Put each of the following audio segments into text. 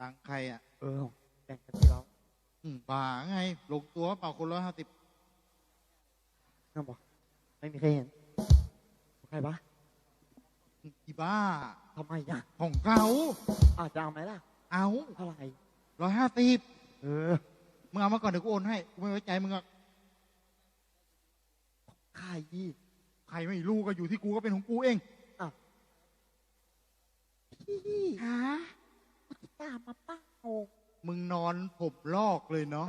ตังค์ใครอะ เออแบ่งกันที่เราอืมบ้าไงลงตัวเปล่าคนร้อยห้าสิบน้าบอก ไม่มีใครเห็นใครปะอีบ้า ทำไมอะของเขาอาจจะเอาไหมล่ะ เอาเท่าไหร่ร้อยห้าสิบเออมึงเอามาก่อนเดี๋ยวกูโอนให้กูไม่ไว้ใจมึงอะค่ายี่ใครไม่รู้ก็อยู่ที่กูก็เป็นของกูเองพี่ฮะ ตามมาป้าโงมึงนอนผมลอกเลยเนาะ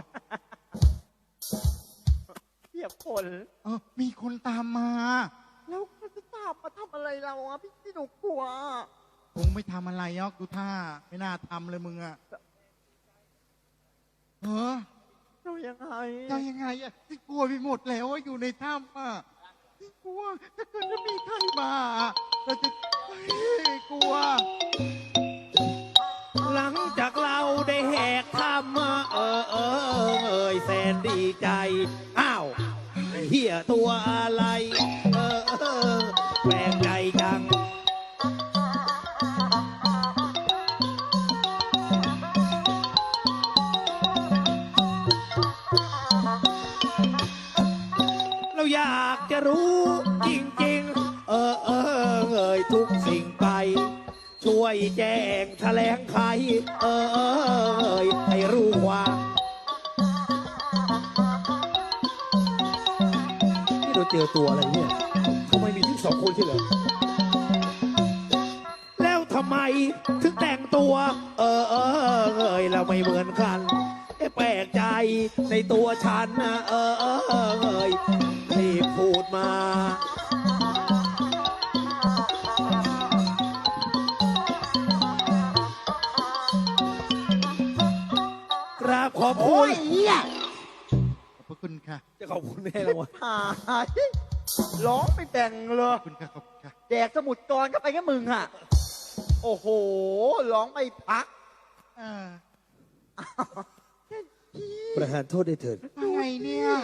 เทียบผลเออมีคนตามมา แล้วเขาจะตามมาทำอะไรเราอะพี่ที่หนูกลัวคงไม่ทำอะไรยอกดูท่า ไม่น่าทำเลยมึงอะเออเรายังไงจะยังไงอะที่กลัวไปหมดแล้วว่าอยู่ในถ้ำอะที่กลัวถ้าเกิดจะมีใครมาอะเราจะ แจ้งแถลงไขเออเออเอ่ยให้รู้ว่าที่เราเจอตัวอะไรเนี่ยทำไมมีถึงสองคนใช่เหรอแล้วทำไมถึงแต่งตัว เออเออยเราไม่เหมือนกันแปลกใจในตัวฉันนะเออเออย จะขอบคุณแม่แล้ววะหายร้องไม่แบ่งเลขยอบคุณค่ะขอบคุณค่ะแจกสมุดกรเข้าไปแค่มึงอะ โอ้โหร้องไม่พักเออประทานโทษได้เถิดอะไรเนี่ยไอ้นาย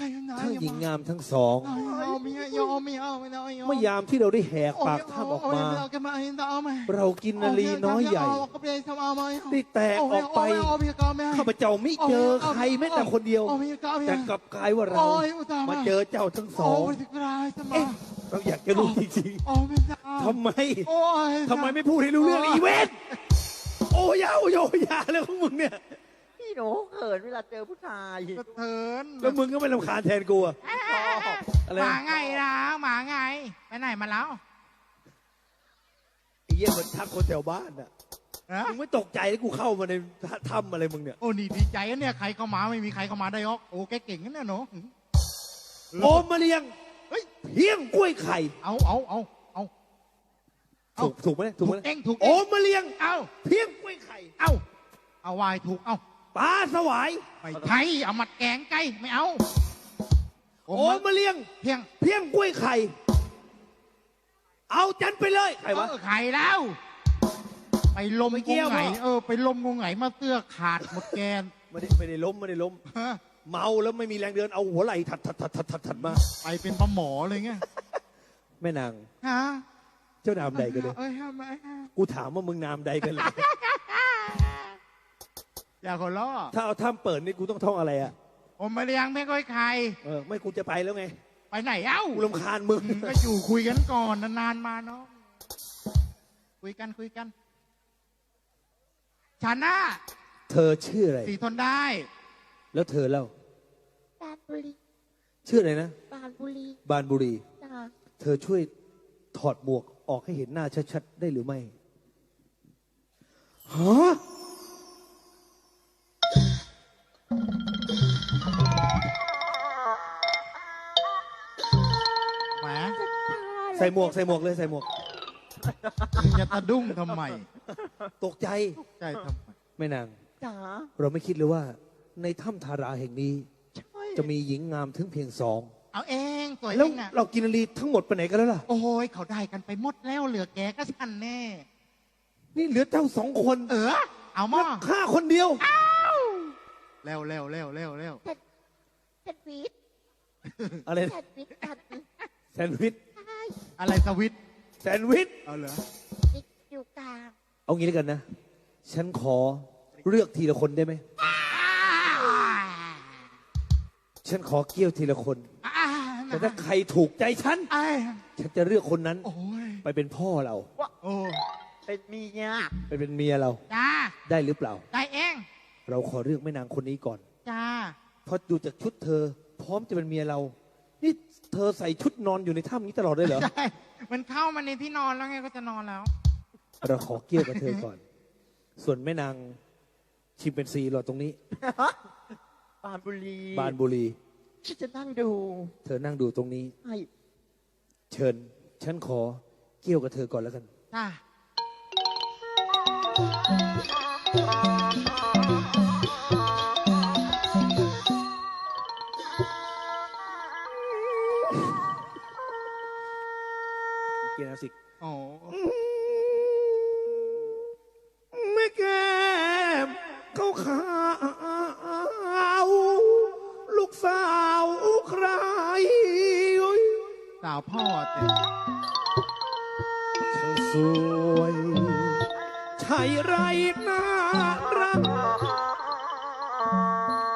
ทั้งหญิงงามทั้งสองเอาเอาไม่เอายอมไม่เอาไม่เอาไม่เอาเมื่อยามที่เราได้แหกปากถ้ำออกมาเอากันมาเอามา เรากินนาลีน้อยใหญ่ได้แตกออกไป ข้าพเจ้าไม่เจอใครแม้แต่คนเดียว แต่กลับกลายว่าเรามาเจอเจ้าทั้งสองเอ๊ะเราอยากจะรู้จริงๆทำไมทำไมไม่พูดให้รู้เรื่องอีเวนต์โอ้ยาวโยยาแล้วของมึงเนี่ยพี่ หนูเขินเวลาเจอผู้ชายกระเทินแล้วมึงก็ไม่รำคาญแทนกูอะชอบอะไรหมานะไงนะหมาไงไปไหนมาแล้วไอ้เหี้ยเหมือนทักคนแถวบ้านอะฮะมึงไม่ตกใจที่กูเข้ามาในถ้ำอะไรมึงเนี่ย โอ้นี่ดีใจนะเนี่ยใครเข้ามาไม่มีใครเข้ามาได้หรอกโอ้แกเก่งนะเนี่ยหนูโอมมาเรียงเฮ้ยเพียงกล้วยไข่ เอาเอาเอาเอาเอาถูกถูกไหมถูกไหมเองถูกโอเองมมาเรียง เอาเพียงกล้วยไข่ เอาเอาวายถูกเอา ปลาสวายไม่ใช่เอามัดแกงไก่ไม่เอาโอมมาเรียงเพียงเพียงกล้วยไข่ เอาจันไปเลยใครวะเออไข่แล้ว ไปลมไม่งเกี่ยวงไหนพ่อเออไปลมงงไหนมาเสื้อขาดหมดแกนไม่ได้ไม่ได้ล้มไม่ได้ล้มฮะเมาแล้วไม่มีแรงเดินเอาหัวไหล่ถัดถัดถัดถัดถัดถัดมาไปเป็นปลาหมอเลยไงแม่นางฮะเจ้านามใดกันเลยเอ้ยทำไมกูถามว่ามึงนามใดกันเลย อย่าขอล้อถ้าเอาถ้ำเปิดนี่กูต้องท่องอะไรอะผมมาเลี้ยงไม่ค่อยใคร เออไม่กูจะไปแล้วไงไปไหนเอ้า กูรำคาญมึง ก็อยู่คุยกันก่อนนานๆมาเนาะคุยกันคุยกันฉันน่ะเธอชื่ออะไร สีทนได้ แล้วเธอเล่าบานบุรีชื่ออะไรนะบานบุรีบานบุรี จ้าเธอช่วยถอดหมวกออกให้เห็นหน้าชัดๆได้หรือไม่ฮะ หมวกใส่หมวกเลยใส่หมวก มึงจะตะดุ้งทำไมตกใจ ใจทำไมแม่นาง จ๋าเราไม่คิดเลยว่า ในถ้ำทาราแห่งนี้ ใช่จะมีหญิงงามถึงเพียงสอง เอาเองสวยแล้เอวงน่ะเรากินนารีทั้งหมดไปไหนกันแล้วล่ะ โอ้ยเขาได้กันไปหมดแล้วเหลือแกก็ฉันแน่ นี่เหลือเจ้าสองคนเออ เอามาข้าคนเดียว เร็วเร็วเร็วเร็วเร็วแซนด์วิชอะไรแซนะนด์วิชกันแซนด์วิชใช่ อะไรสวิตช์แซนด์วิช เอาเหรอนี่อยู่กลางเอางี้แล้วกันนะ ฉันขอเลือกทีละคนได้ไหม ฉันขอเกี่ยวทีละคน อ่าแต่ถ้าใครถูกใจฉัน ไอ้ฉันจะเลือกคนนั้น โอ้ยไปเป็นพ่อเรา โอ้เป็นเมียไปเป็นเมียเรา จ้าได้หรือเปล่า ได้เองเราขอเลือกแม่นางคนนี้ก่อน จ้าเพราะดูจากชุดเธอ พร้อมจะเป็นเมียเรา นี่เธอใส่ชุดนอนอยู่ในถ้ำนี้ตลอดเลยเหรอ ใช่มันเข้ามาในที่นอนแล้วไงก็จะนอนแล้ว เราขอเกี่ยวกับเธอก่อน ส่วนแม่นางชิมเป็นซีรอตรงนี้ปานบุรีบานบุรี ฉันจะนั่งดูเธอนั่งดูตรงนี้ ไอ้เชิญ ฉันขอเกี่ยวกับเธอก่อนแล้วกัน จ้าเสาวพ่อเต็ช่างสวยใช่ไรน่ารัก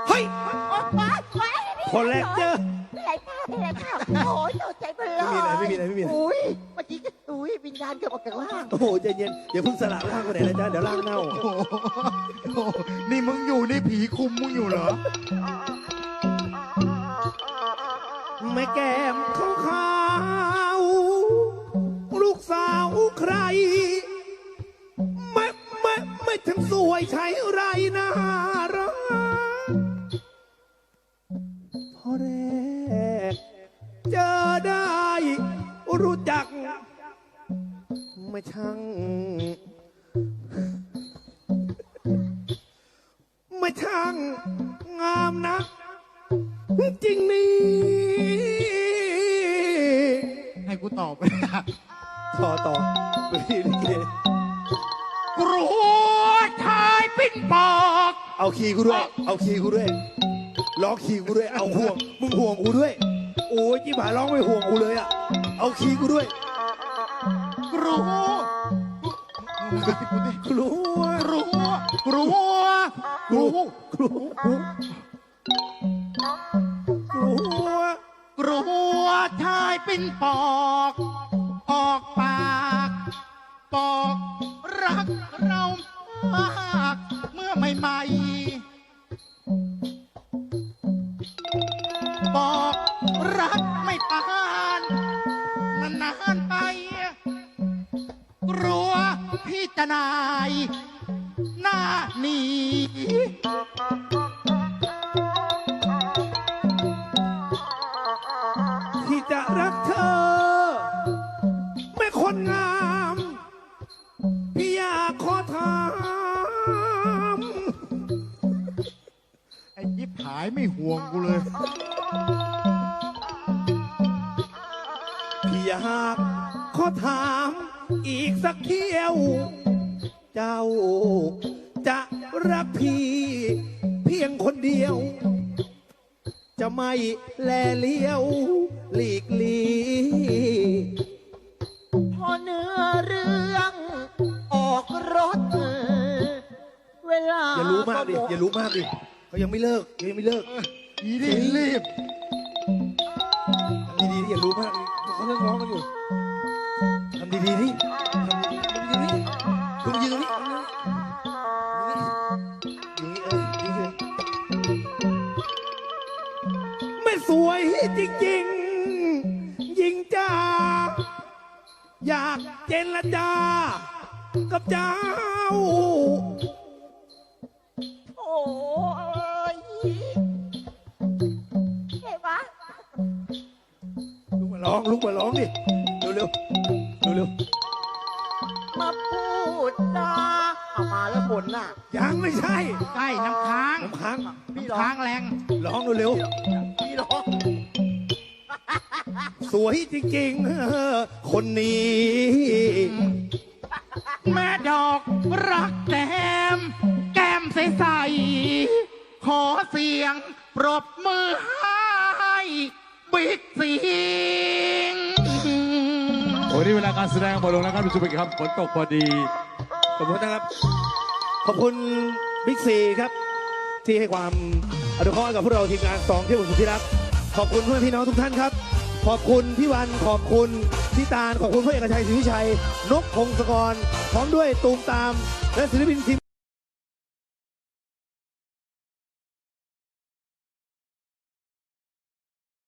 เฮ้ย โอ๊ยโอ๊ยโอ๊ยคนแรกเจอไม่ไรค่ะไม่ไรค่ะโอ้ยตกใจไปเลยไม่มีอะไรไม่มีอะไรไม่มีอะไร อุ้ยเมื่อกี้ก็อุ้ยวิญญาณเกือบออกจากร่าง โอ้โหใจเย็นอย่าเพิ่งสละร่างไปไหนนะจ๊ะเดี๋ยวร่างเน่า โอ้โหโอ้โหนี่มึงอยู่นี่ผีคุมมึงอยู่เหรอ แม่แก้มขาวขาวลูกสาวใคร ไม่ไม่ไม่ถึงสวยใช่ไรน่ารักพอแรกเจอได้รู้จัก ไม่ช่างไม่ช่างงามนัก จริงนี่ ให้กูตอบไปต่อต่อไปที่ลิเกกรัวชายปิ้นปอกเอาคีย์กูด้วย เอาคีย์กูด้วยร้องคีย์กูด้วย เอาห่วง มึงห่วงกูด้วย โอ้ยยี่หายร้องไม่ห่วงกูเลยอะ เอาคีย์กูด้วย กรัวมึงกระติบกูดิ กลัวกรัวกรัวกรัวกลัว ชายปิ้นปอก ออกปากปอกรักเรามากเมื่อใหม่ๆ พี่อยากขอถามอีกสักเที่ยว เจ้าจะรักพี่เพียงคนเดียว จะไม่แลเลี้ยวหลีกลี พอเนื้อเรื่องออกรถ เวลาอย่ารู้มากดิอย่ารู้มากดิเขายังไม่เลิกยังไม่เลิกอีนี่รีบทำดีๆดิอย่ารู้มากดิเขาเลิก ร้องกันอยู่ทำดีๆดิทำดีๆทำดีๆดิคุณยืนตรงนี้อยู่นี่เอออยู่นี่ไม่สวยจริงๆยิงจ้า อยากเจรจากับเจ้า ร้องลุกมาร้องดิเร็วๆเร็วมาพูดจาเอามาแล้วผลน่ะๆยังไม่ใช่ใช่น้ำค้างน้ำค้างพี่น้ำร้องค้างแรงร้องเร็วพี่ร้องๆสวยจริงๆคนนี้ แม่ดอกรักแก้มแก้มใสๆขอเสียงปรบมือให้ บิ๊กสิง วันนี้เวลาการแสดงหมดลงแล้วครับทุกท่านครับฝนตกพอดี ขอบคุณนะครับ ขอบคุณบิ๊กซีครับ ที่ให้ความอนุเคราะห์กับพวกเราทีมงานสองที่ผมสุดที่รัก ขอบคุณเพื่อนพี่น้องทุกท่านครับ ขอบคุณพี่วันขอบคุณพี่ตาลขอบคุณพระเอกชัยศรีวิชัย นกพงศกร พร้อมด้วยตูมตาม และศิลปินทีม